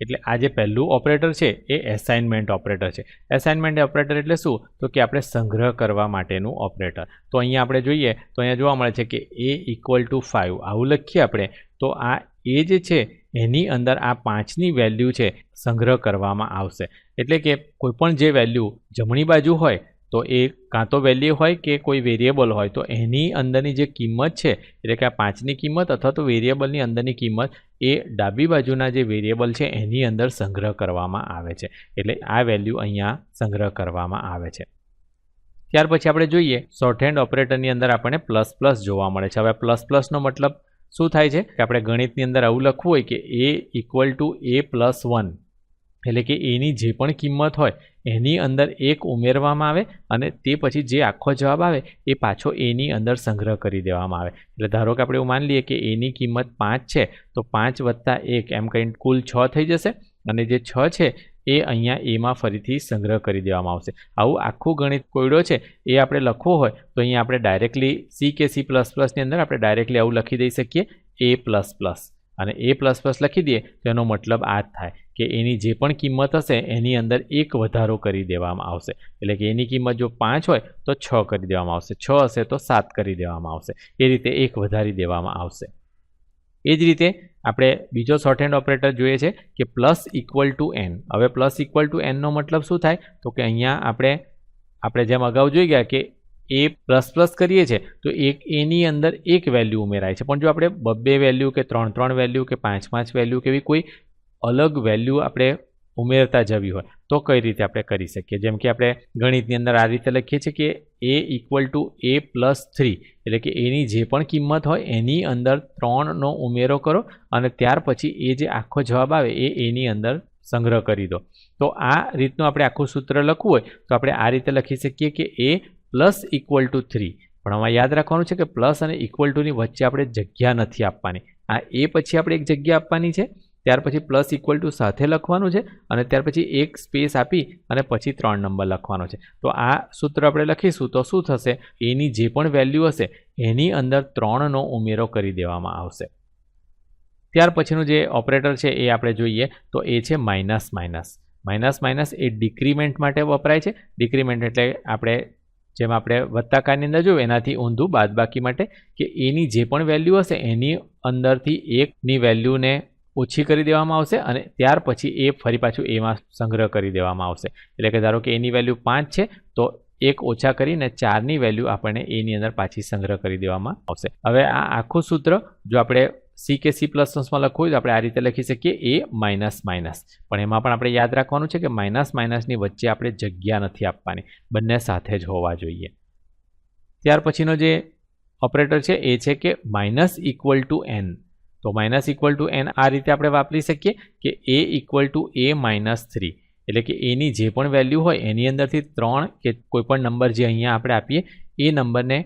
એટલે આ જે પહેલું ઓપરેટર છે, એ એસાઇનમેન્ટ ઓપરેટર છે. એસાઇનમેન્ટ ઓપરેટર એટલે શું? તો કે આપણે સંગ્રહ કરવા માટેનું ઓપરેટર તો અહીંયા આપણે જોઈએ, તો અહીંયા જોવા મળે છે કે એ ઇક્વલ ટુ ફાઇવ આવું લખીએ આપણે, તો આ એ જે છે, એની અંદર આ પાંચની વેલ્યુ છે, સંગ્રહ કરવામાં આવશે. એટલે કે કોઈપણ જે વેલ્યુ જમણી બાજુ હોય તો એ કાં તો વેલ્યુ હોય કે કોઈ વેરિયેબલ હોય, તો એની અંદરની જે કિંમત છે, એટલે કે આ પાંચની કિંમત અથવા તો વેરિયેબલની અંદરની કિંમત, એ ડાબી બાજુના જે વેરિયેબલ છે, એની અંદર સંગ્રહ કરવામાં આવે છે. એટલે આ વેલ્યુ અહીંયા સંગ્રહ કરવામાં આવે છે. ત્યાર પછી આપણે જોઈએ શોર્ટ હેન્ડ ઓપરેટરની અંદર આપણને પ્લસ પ્લસ જોવા મળે છે. હવે પ્લસ પ્લસનો મતલબ શું થાય છે? કે આપણે ગણિતની અંદર આવું લખવું હોય કે A equal to A plus one એટલે કે એની જે પણ કિંમત હોય, એની અંદર એક ઉમેરવામાં આવે અને તે પછી જે આખો જવાબ આવે, એ પાછો એની અંદર સંગ્રહ કરી દેવામાં આવે. એટલે ધારો કે આપણે એવું માની લઈએ કે એની કિંમત પાંચ છે, તો પાંચ વત્તા એક એમ કહીને કુલ છ થઈ જશે અને જે છ છે, એ અહીંયા એમાં ફરીથી સંગ્રહ કરી દેવામાં આવશે. આવું આખું ગણિત કોયડો છે, એ આપણે લખવો હોય, તો અહીંયા આપણે ડાયરેક્ટલી સી કે સી પ્લસ પ્લસની અંદર આપણે ડાયરેક્ટલી આવું લખી દઈ શકીએ એ પ્લસ પ્લસ અને એ પ્લસ પ્લસ લખી દઈએ, તો એનો મતલબ આ જ થાય કે એની જે પણ કિંમત હશે, એની અંદર એક વધારો કરી દેવામાં આવશે. એટલે કે એની કિંમત જો પાંચ હોય, તો છ કરી દેવામાં આવશે. છ હશે, તો સાત કરી દેવામાં આવશે. એ રીતે એક વધારી દેવામાં આવશે. એ જ રીતે આપણે બીજો શોર્ટ હેન્ડ ઓપરેટર જોઈએ છે કે પ્લસ ઇક્વલ ટુ એન હવે પ્લસ ઇક્વલ ટુ એનનો મતલબ શું થાય? તો કે અહીંયા આપણે આપણે જેમ અગાઉ જોઈ ગયા કે એ પ્લસ પ્લસ કરીએ છીએ, તો એક એની અંદર એક વેલ્યુ ઉમેરાય છે. પણ જો આપણે બબ્બે વેલ્યુ કે ત્રણ ત્રણ વેલ્યુ કે પાંચ પાંચ વેલ્યુ કે એવી કોઈ અલગ વેલ્યુ આપણે ઉમેરતા જવી હોય, તો કઈ રીતે આપણે કરી શકીએ? જેમ કે આપણે ગણિતની અંદર આ રીતે લખીએ છીએ કે A equal to A plus three એટલે કે એની જે પણ કિંમત હોય એની અંદર ત્રણનો ઉમેરો કરો અને ત્યાર પછી એ જે આખો જવાબ આવે એ એની અંદર સંગ્રહ કરી દો. તો આ રીતનું આપણે આખું સૂત્ર લખવું હોય, તો આપણે આ રીતે લખી શકીએ કે A plus equal to three. પણ આમાં યાદ રાખવાનું છે કે પ્લસ અને ઇક્વલ ટુની વચ્ચે આપણે જગ્યા નથી આપવાની. આ એ પછી આપણે એક જગ્યા આપવાની છે, ત્યાર પછી પ્લસ ઇક્વલ ટુ સાથે લખવાનું છે અને ત્યાર પછી એક સ્પેસ આપી અને પછી ત્રણ નંબર લખવાનો છે. તો આ સૂત્ર આપણે લખીશું તો શું થશે? એની જે પણ વેલ્યુ હશે, એની અંદર ત્રણનો ઉમેરો કરી દેવામાં આવશે. ત્યાર પછીનું જે ઓપરેટર છે એ આપણે જોઈએ તો એ છે માઇનસ માઇનસ. માઇનસ માઇનસ એ ડિક્રીમેન્ટ માટે વપરાય છે. ડિક્રીમેન્ટ એટલે આપણે જેમ આપણે વત્તાકારની અંદર જોયું, એનાથી ઊંધું બાદબાકી માટે કે એની જે પણ વેલ્યુ હશે, એની અંદરથી એકની વેલ્યુને ઓછી કરી દેવામાં આવશે અને ત્યાર પછી એ ફરી પાછું એમાં સંગ્રહ કરી દેવામાં આવશે. એટલે કે ધારો કે એની વેલ્યુ પાંચ છે, તો એક ઓછા કરીને ચારની વેલ્યુ આપણને એની અંદર પાછી સંગ્રહ કરી દેવામાં આવશે. હવે આ આખું સૂત્ર જો આપણે સી કે સી પ્લસ લખવું હોય તો આપણે આ રીતે લખી શકીએ. A minus minus. પણ એમાં પણ આપણે યાદ રાખવાનું છે કે માઇનસ માઇનસની વચ્ચે આપણે જગ્યા નથી આપવાની. બંને સાથે જ હોવા જોઈએ. ત્યાર પછીનો જે ઓપરેટર છે એ છે કે માઇનસ ઇક્વલ ટુ એન. તો માઇનસ ઇક્વલ ટુ એન આ રીતે આપણે વાપરી શકીએ કે A equal to A minus three. એટલે કે એની જે પણ વેલ્યુ હોય એની અંદરથી ત્રણ કે કોઈપણ નંબર જે અહીંયા આપણે આપીએ, એ નંબરને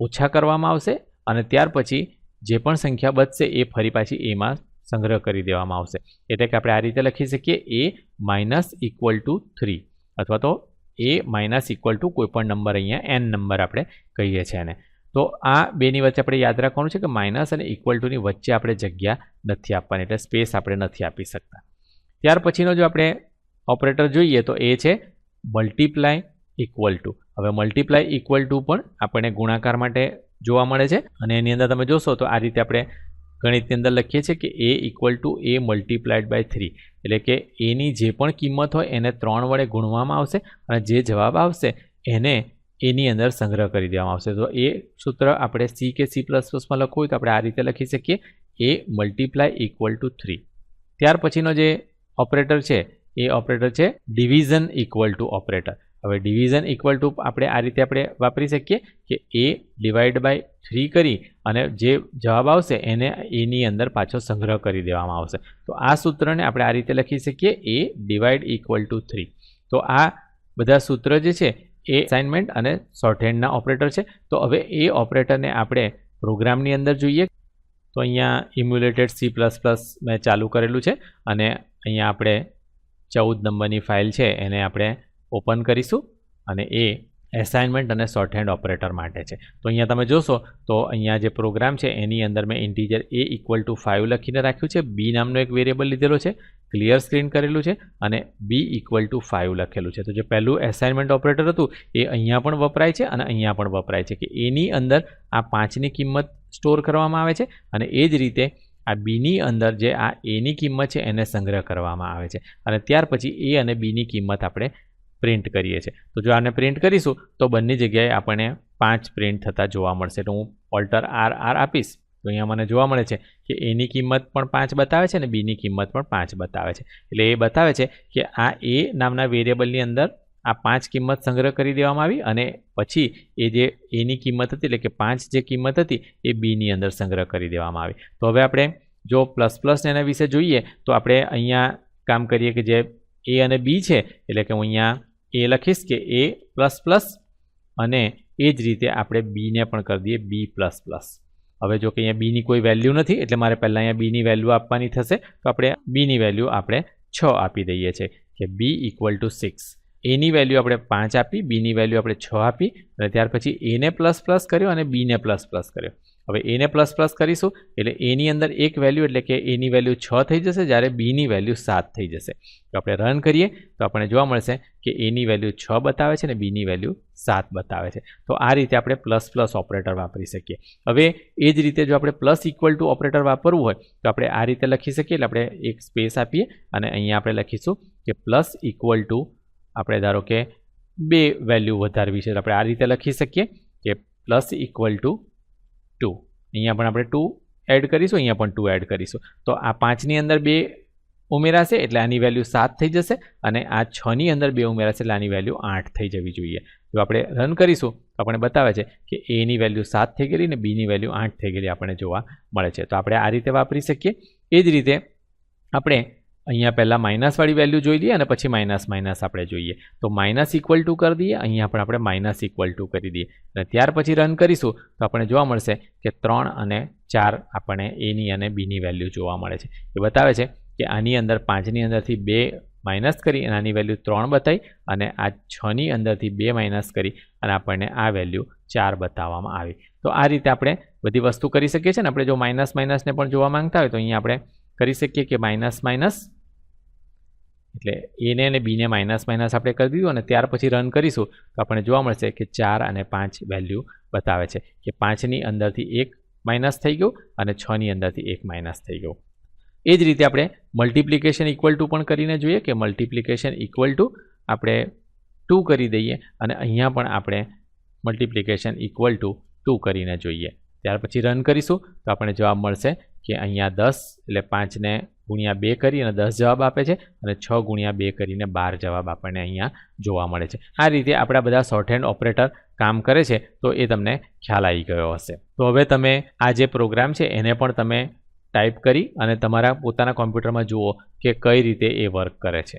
ઓછા કરવામાં આવશે અને ત્યાર પછી જે પણ સંખ્યા બચશે એ ફરી પાછી એમાં સંગ્રહ કરી દેવામાં આવશે. એટલે કે આપણે આ રીતે લખી શકીએ A minus equal to three અથવા તો એ માઇનસ ઇક્વલ ટુ કોઈપણ નંબર અહીંયા એન નંબર આપણે કહીએ છીએ એને. તો આ બેની વચ્ચે આપણે યાદ રાખવાનું છે કે માઇનસ અને ઇક્વલ ટુની વચ્ચે આપણે જગ્યા નથી આપવાની, એટલે સ્પેસ આપણે નથી આપી શકતા. ત્યાર પછીનો જો આપણે ઓપરેટર જોઈએ તો એ છે મલ્ટીપ્લાય ઇક્વલ ટુ હવે મલ્ટીપ્લાય ઇક્વલ ટુ પણ આપણને ગુણાકાર માટે જોવા મળે છે. અને એની અંદર તમે જોશો તો આ રીતે આપણે ગણિતની અંદર લખીએ છીએ કે A equal to A multiplied by three એટલે કે એની જે પણ કિંમત હોય એને ત્રણ વડે ગુણવામાં આવશે અને જે જવાબ આવશે એને એની અંદર સંગ્રહ કરી દેવામાં આવશે. તો એ સૂત્ર આપણે સી કે સી પ્લસ પ્લસમાં લખવું હોય તો આપણે આ રીતે લખી શકીએ. A multiply equal to three ત્યાર પછીનો જે ઓપરેટર છે, એ ઓપરેટર છે ડિવિઝન ઇક્વલ ટુ ઓપરેટર હવે ડિવિઝન ઇક્વલ ટુ આપણે આ રીતે આપણે વાપરી શકીએ કે એ ડિવાઈડ બાય થ્રી કરી અને જે જવાબ આવશે એને એની અંદર પાછો સંગ્રહ કરી દેવામાં આવશે. તો આ સૂત્રને આપણે આ રીતે લખી શકીએ A divide equal to three તો આ બધા સૂત્ર જે છે, એ અસાઇનમેન્ટ અને શોર્ટહેન્ડના ઓપરેટર છે. તો હવે એ ઓપરેટરને આપણે પ્રોગ્રામની અંદર જોઈએ. તો અહીંયા ઇમ્યુલેટેડ સી પ્લસ પ્લસ મેં ચાલુ કરેલું છે અને અહીંયા આપણે ચૌદ નંબરની ફાઇલ છે, એને આપણે ઓપન કરીશું અને એ એસાઇનમેન્ટ અને શોર્ટ હેન્ડ ઓપરેટર માટે છે. તો અહીંયા તમે જોશો, તો અહીંયા જે પ્રોગ્રામ છે, એની અંદર મેં integer A equal to five લખીને રાખ્યું છે. બી નામનો એક વેરિયેબલ લીધેલો છે. ક્લિયર સ્ક્રીન કરેલું છે અને બી ઇક્વલ ટુ ફાઇવ લખેલું છે. તો જે પહેલું એસાઇનમેન્ટ ઓપરેટર હતું, એ અહીંયા પણ વપરાય છે અને અહીંયા પણ વપરાય છે કે એની અંદર આ પાંચની કિંમત સ્ટોર કરવામાં આવે છે અને એ જ રીતે આ બીની અંદર જે આ એની કિંમત છે, એને સંગ્રહ કરવામાં આવે છે. અને ત્યાર પછી એ અને બીની કિંમત આપણે પ્રિન્ટ કરીએ છીએ. તો જો આને પ્રિન્ટ કરીશું, તો બંને જગ્યાએ આપણને પાંચ પ્રિન્ટ થતા જોવા મળશે. તો હું ઓલ્ટર આર આર આપીશ. તો અહીંયા મને જોવા મળે છે કે એની કિંમત પણ પાંચ બતાવે છે અને બીની કિંમત પણ પાંચ બતાવે છે. એટલે એ બતાવે છે કે આ એ નામના વેરિયેબલની અંદર આ પાંચ કિંમત સંગ્રહ કરી દેવામાં આવી અને પછી એ જે એની કિંમત હતી, એટલે કે પાંચ જે કિંમત હતી, એ બીની અંદર સંગ્રહ કરી દેવામાં આવી. તો હવે આપણે જો પ્લસ પ્લસ એના વિશે જોઈએ, તો આપણે અહીંયા કામ કરીએ કે જે એ અને બી છે, એટલે કે હું અહીંયા એ લખીશ કે એ પ્લસ પ્લસ અને એ જ રીતે આપણે બીને પણ કરી દઈએ બી પ્લસ પ્લસ. હવે જો કે અહીંયા બીની કોઈ વેલ્યુ નથી, એટલે મારે પહેલાં અહીંયા બીની વેલ્યુ આપવાની થશે, તો આપણે બીની વેલ્યુ આપણે છ આપી દઈએ છીએ, કે બી ઇક્વલ ટુ સિક્સ. એની વેલ્યુ આપણે પાંચ આપી, બીની વેલ્યુ આપણે છ આપી, અને ત્યાર પછી એને પ્લસ પ્લસ કર્યો અને બીને પ્લસ પ્લસ કર્યો. હવે એને પ્લસ પ્લસ કરીશું, એટલે એની અંદર એક વેલ્યુ એટલે કે એની વેલ્યુ છ થઈ જશે, જ્યારે બીની વેલ્યુ સાત થઈ જશે. તો આપણે રન કરીએ, તો આપણને જોવા મળશે કે એની વેલ્યુ છ બતાવે છે અને બીની વેલ્યુ સાત બતાવે છે. તો આ રીતે આપણે પ્લસ પ્લસ ઓપરેટર વાપરી શકીએ. હવે એ જ રીતે જો આપણે પ્લસ ઇક્વલ ટુ ઓપરેટર વાપરવું હોય, તો આપણે આ રીતે લખી શકીએ, એટલે આપણે એક સ્પેસ આપીએ અને અહીંયા આપણે લખીશું કે પ્લસ ઇક્વલ ટુ આપણે ધારો કે બે વેલ્યુ વધારવી છે તો આપણે આ રીતે લખી શકીએ કે પ્લસ ઇક્વલ ટુ ટુ અહીંયા પણ આપણે ટુ એડ કરીશું, અહીંયા પણ ટુ એડ કરીશું. તો આ પાંચની અંદર બે ઉમેરાશે એટલે આની વેલ્યુ સાત થઈ જશે અને આ છની અંદર બે ઉમેરાશે એટલે આની વેલ્યુ આઠ થઈ જવી જોઈએ. જો આપણે રન કરીશું, તો આપણે બતાવે છે કે એની વેલ્યુ સાત થઈ ગયેલી અને બીની વેલ્યુ આઠ થઈ ગયેલી આપણને જોવા મળે છે. તો આપણે આ રીતે વાપરી શકીએ. એ જ રીતે આપણે અહીંયા પહેલાં માઇનસવાળી વેલ્યુ જોઈ લઈએ અને પછી માઇનસ માઇનસ આપણે જોઈએ. તો માઇનસ ઇક્વલ ટુ કરી દઈએ, અહીંયા પણ આપણે માઇનસ ઇક્વલ ટુ કરી દઈએ. અને ત્યાર પછી રન કરીશું, તો આપણને જોવા મળશે કે ત્રણ અને ચાર આપણને એની અને બીની વેલ્યુ જોવા મળે છે. એ બતાવે છે કે આની અંદર પાંચની અંદરથી બે માઇનસ કરી અને આની વેલ્યુ ત્રણ બતાવી અને આ છની અંદરથી બે માઇનસ કરી અને આપણને આ વેલ્યુ ચાર બતાવવામાં આવી. તો આ રીતે આપણે બધી વસ્તુ કરી શકીએ છીએ ને? આપણે જો માઇનસ માઇનસને પણ જોવા માંગતા હોય તો અહીંયા આપણે કરી શકીએ કે માઇનસ માઇનસ? એટલે એને અને બીને માઇનસ માઇનસ આપણે કરી દીધું અને ત્યાર પછી રન કરીશું. તો આપણને જોવા મળશે કે ચાર અને પાંચ વેલ્યુ બતાવે છે કે પાંચની અંદરથી એક માઇનસ થઈ ગયું અને છની અંદરથી એક માઇનસ થઈ ગયું. એ જ રીતે આપણે મલ્ટિપ્લિકેશન ઇક્વલ ટુ પણ કરીને જોઈએ કે મલ્ટિપ્લિકેશન ઇક્વલ ટુ આપણે ટુ કરી દઈએ અને અહીંયા પણ આપણે મલ્ટિપ્લિકેશન ઇક્વલ ટુ ટુ કરીને જોઈએ. ત્યાર પછી રન કરીશું તો આપણને જવાબ મળશે કે અહીંયા દસ એટલે પાંચને ગુણ્યા બે કરી અને દસ જવાબ આપે છે અને છ ગુણ્યા બે કરીને બાર જવાબ આપણને અહીંયા જોવા મળે છે. આ રીતે આપણા બધા શોર્ટ હેન્ડ ઓપરેટર કામ કરે છે તો એ તમને ખ્યાલ આવી ગયો હશે. તો હવે તમે આ જે પ્રોગ્રામ છે એને પણ તમે ટાઈપ કરી અને તમારા પોતાના કોમ્પ્યુટરમાં જુઓ કે કઈ રીતે એ વર્ક કરે છે.